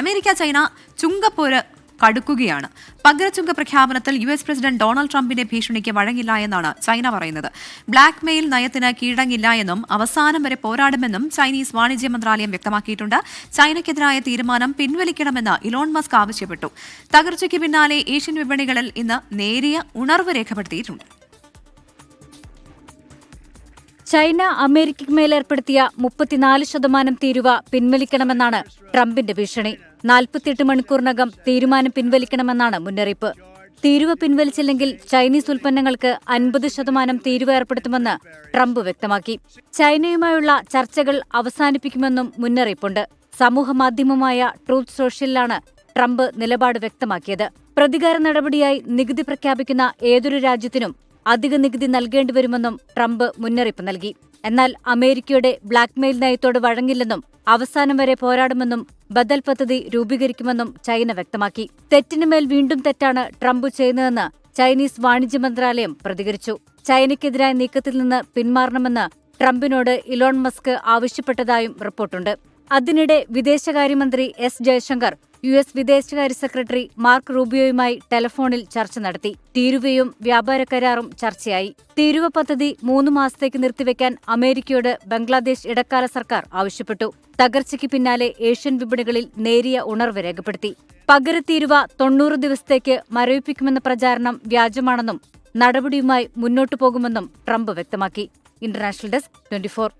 America China ചുങ്കപ്പോര് കടുക്കുകയാണ്. പകരച്ചുങ്ക പ്രഖ്യാപനത്തിൽ യു എസ് പ്രസിഡന്റ് ഡൊണാൾഡ് ട്രംപിന്റെ ഭീഷണിക്ക് വഴങ്ങില്ല എന്നാണ് ചൈന പറയുന്നത്. ബ്ലാക്ക് മെയിൽ നയത്തിന് കീഴടങ്ങില്ല എന്നും അവസാനം വരെ പോരാടുമെന്നും ചൈനീസ് വാണിജ്യ മന്ത്രാലയം വ്യക്തമാക്കിയിട്ടുണ്ട്. ചൈനയ്ക്കെതിരായ തീരുമാനം പിൻവലിക്കണമെന്ന് ഇലോൺ മസ്ക് ആവശ്യപ്പെട്ടു. തകർച്ചയ്ക്ക് പിന്നാലെ ഏഷ്യൻ വിപണികളിൽ ഇന്ന് നേരിയ ഉണർവ് രേഖപ്പെടുത്തിയിട്ടുണ്ട്. ചൈന അമേരിക്കയ്ക്ക് മേൽ ഏർപ്പെടുത്തിയ മുപ്പത്തിനാല് ശതമാനം തീരുവ പിൻവലിക്കണമെന്നാണ് ട്രംപിന്റെ ഭീഷണി. നാൽപ്പത്തിയെട്ട് മണിക്കൂറിനകം തീരുമാനം പിൻവലിക്കണമെന്നാണ് മുന്നറിയിപ്പ്. തീരുവ പിൻവലിച്ചില്ലെങ്കിൽ ചൈനീസ് ഉൽപ്പന്നങ്ങൾക്ക് അൻപത് ശതമാനം തീരുവ ഏർപ്പെടുത്തുമെന്ന് ട്രംപ് വ്യക്തമാക്കി. ചൈനയുമായുള്ള ചർച്ചകൾ അവസാനിപ്പിക്കുമെന്നും മുന്നറിയിപ്പുണ്ട്. സമൂഹമാധ്യമമായ ട്രൂത്ത് സോഷ്യലിലാണ് ട്രംപ് നിലപാട് വ്യക്തമാക്കിയത്. പ്രതികാര നടപടിയായി നികുതി പ്രഖ്യാപിക്കുന്ന ഏതൊരു രാജ്യത്തിനും അധിക നികുതി നൽകേണ്ടിവരുമെന്നും ട്രംപ് മുന്നറിയിപ്പ് നൽകി. എന്നാൽ അമേരിക്കയുടെ ബ്ലാക്ക്മെയിൽ നയത്തോട് വഴങ്ങില്ലെന്നും അവസാനം വരെ പോരാടുമെന്നും ബദൽ പദ്ധതി രൂപീകരിക്കുമെന്നും ചൈന വ്യക്തമാക്കി. തെറ്റിനുമേൽ വീണ്ടും തെറ്റാണ് ട്രംപ് ചെയ്യുന്നതെന്ന് ചൈനീസ് വാണിജ്യ മന്ത്രാലയം പ്രതികരിച്ചു. ചൈനയ്ക്കെതിരായ നീക്കത്തിൽ നിന്ന് പിന്മാറണമെന്ന് ട്രംപിനോട് ഇലോൺ മസ്ക് ആവശ്യപ്പെട്ടതായും റിപ്പോർട്ടുണ്ട്. അതിനിടെ വിദേശകാര്യമന്ത്രി എസ് ജയശങ്കർ യു എസ് വിദേശകാര്യ സെക്രട്ടറി മാർക്ക് റൂബിയോയുമായി ടെലഫോണിൽ ചർച്ച നടത്തി. തീരുവയും വ്യാപാര കരാറും ചർച്ചയായി. തീരുവ പദ്ധതി മൂന്ന് മാസത്തേക്ക് നിർത്തിവെക്കാൻ അമേരിക്കയോട് ബംഗ്ലാദേശ് ഇടക്കാല സർക്കാർ ആവശ്യപ്പെട്ടു. തകർച്ചയ്ക്ക് പിന്നാലെ ഏഷ്യൻ വിപണികളിൽ നേരിയ ഉണർവ് രേഖപ്പെടുത്തി. പകരത്തീരുവ തൊണ്ണൂറ് ദിവസത്തേക്ക് മരവിപ്പിക്കുമെന്ന പ്രചാരണം വ്യാജമാണെന്നും നടപടിയുമായി മുന്നോട്ടു പോകുമെന്നും ട്രംപ് വ്യക്തമാക്കി. International desk twenty four.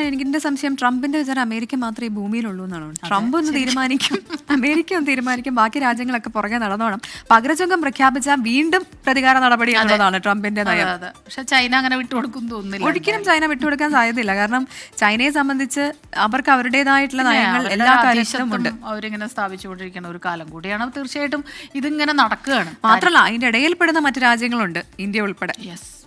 എനിക്ക് എന്റെ സംശയം ട്രംപിന്റെ വിചാരം അമേരിക്ക മാത്രമേ ഭൂമിയിലുള്ളൂ എന്നാണ്. ട്രംപ് ഒന്ന് തീരുമാനിക്കും. അമേരിക്ക ഒന്ന് തീരുമാനിക്കും. ബാക്കി രാജ്യങ്ങളൊക്കെ പുറകെ നടന്നോണം. പകരചുങ്കം പ്രഖ്യാപിച്ച വീണ്ടും പ്രതികാര നടപടി എന്നതാണ് ട്രംപിന്റെ നയം. പക്ഷെ ചൈന അങ്ങനെ വിട്ടുകൊടുക്കും തോന്നുന്നില്ല. ഒരിക്കലും ചൈന വിട്ടുകൊടുക്കാൻ സാധ്യതയില്ല. കാരണം ചൈനയെ സംബന്ധിച്ച് അവർക്ക് അവരുടേതായിട്ടുള്ള നയങ്ങൾ എല്ലാ കാര്യത്തിലും ഉണ്ട്. അവരിങ്ങനെ സ്ഥാപിച്ചുകൊണ്ടിരിക്കുന്ന ഒരു കാലം കൂടിയാണ്. തീർച്ചയായിട്ടും ഇതിങ്ങനെ നടക്കുകയാണ്. മാത്രമല്ല അതിന്റെ ഇടയിൽപ്പെടുന്ന മറ്റു രാജ്യങ്ങളുണ്ട്. ഇന്ത്യ ഉൾപ്പെടെ. യെസ്